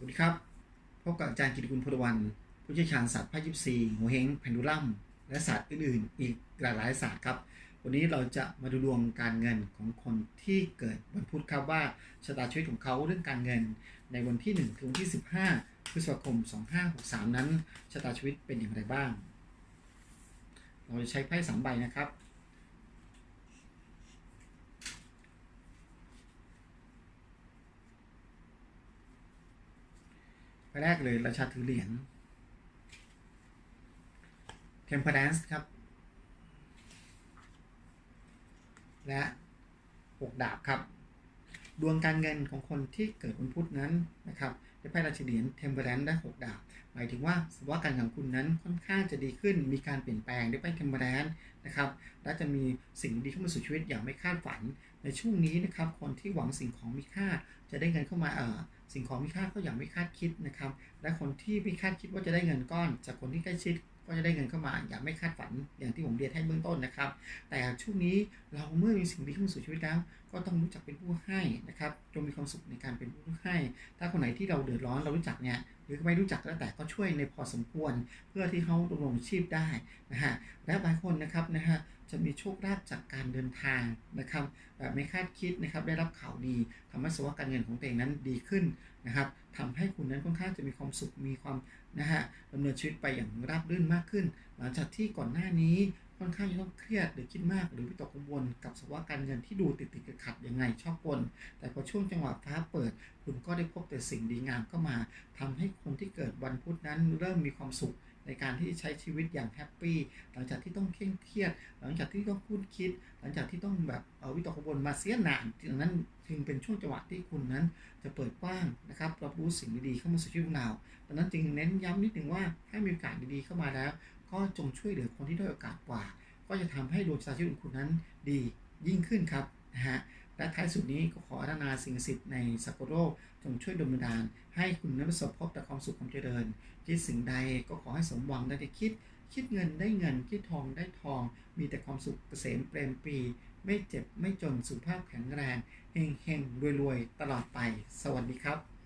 สวัสดีครับ พบกับอาจารย์กิติคุณพลวัน ผู้เชี่ยวชาญศาสตร์ไพ่ยิปซีหัวเฮงแพนดูลัม และศาสตร์อื่นๆ อีกหลายศาสตร์ครับ วันนี้เราจะมาดูดวงการเงินของคนที่เกิดวันพุธครับว่าชะตาชีวิตของเขาเรื่องการเงิน ในวันที่1ถึงวันที่ 15พฤษภาคม 2563 นั้นชะตาชีวิตเป็นอย่างไรบ้าง เราจะใช้ไพ่สามใบนะครับ แรกเลยราชาถือเหรียญ Temperance ครับ และหกดาบครับ ดวงการเงินของคนที่เกิดวันพุธนั้นนะครับได้ไพ่ราชเหรียญ Temperance ได้หกดาบ หมายถึงว่าสภาวะการเงินของคุณนั้นค่อนข้างจะดีขึ้น มีการเปลี่ยนแปลงได้ไพ่ Temperance นะครับ และจะมีสิ่งดีเข้ามาสู่ชีวิตอย่างไม่คาดฝัน ในช่วงนี้นะครับ คนที่หวังสิ่งของมีค่าจะได้เงินเข้ามาเอ่อ สิ่งของมีค่าก็อย่างไม่คาดคิดนะครับ และคนที่ไม่คาดคิดว่าจะได้เงินก้อน จากคนที่ใกล้ชิดก็จะได้เงินเข้ามาอย่างไม่คาดฝันอย่างที่ผมเรียนให้เบื้องต้นนะครับ แต่ช่วงนี้เราเมื่อมีสิ่งดีเข้ามาสู่ชีวิตแล้วก็ต้องรู้จักเป็นผู้ให้นะครับจงมีความสุขในการเป็นผู้ให้ ถ้าคนไหนที่เราเดือดร้อนเรารู้จักเนี่ยหรือไม่รู้จักแล้วแต่ก็ช่วยในพอสมควร เพื่อที่เขาดำรงชีพได้นะฮะและบางคนนะครับนะฮะ จะมีโชคลาภจากการเดินทางนะครับแบบไม่คาดคิดนะครับได้รับข่าวดีทำให้สภาวะการเงินของตัวเองนั้นดีขึ้นนะครับทำให้คุณนั้นค่อนข้างจะมีความสุขมีความนะฮะดำเนินชีวิตไปอย่างราบรื่นมากขึ้น หลังจากที่ก่อนหน้านี้ค่อนข้างจะต้องเครียดหรือคิดมากหรือวิตกกังวลกับสภาวะการเงินที่ดูติดติดขัดยังไงชอบกลแต่พอช่วงจังหวะฟ้าเปิด คุณก็ได้พบแต่สิ่งดีงามเข้ามาทำให้คนที่เกิดวันพุธนั้นเริ่มมีความสุข ในการที่ใช้ชีวิตอย่างแฮปปี้หลังจากที่ต้องเคร่งเครียด หลังจากที่ต้องคุ้นคิด หลังจากที่ต้องแบบเอาวิตกกังวลมาเสียนานดังนั้นจึงเป็นช่วงจังหวะที่คุณนั้นจะเปิดกว้างนะครับรับรู้สิ่งดีๆเข้ามาสู่ชีวิตของเราดังนั้นจึงเน้นย้ำนิดหนึ่งว่าถ้ามีโอกาสดีๆเข้ามาแล้ว ก็จงช่วยเหลือคนที่ด้อยโอกาสกว่า ก็จะทำให้ดวงชะตาชีวิตของคุณนั้นดียิ่งขึ้นครับ นะฮะและท้ายสุดนี้ก็ขออาราธนาสิ่งศักดิ์สิทธิ์ในสักโลกจงช่วยดลบันดาล ให้คุณนั้นประสบพบแต่ความสุขความเจริญ คิดสิ่งใดก็ขอให้สมหวังได้คิด คิดเงินได้เงิน คิดทองได้ทอง มีแต่ความสุขเกษมเปรมปรี ไม่เจ็บไม่จนสุขภาพแข็งแรงเฮงเฮงรวยรวยตลอดไป สวัสดีครับ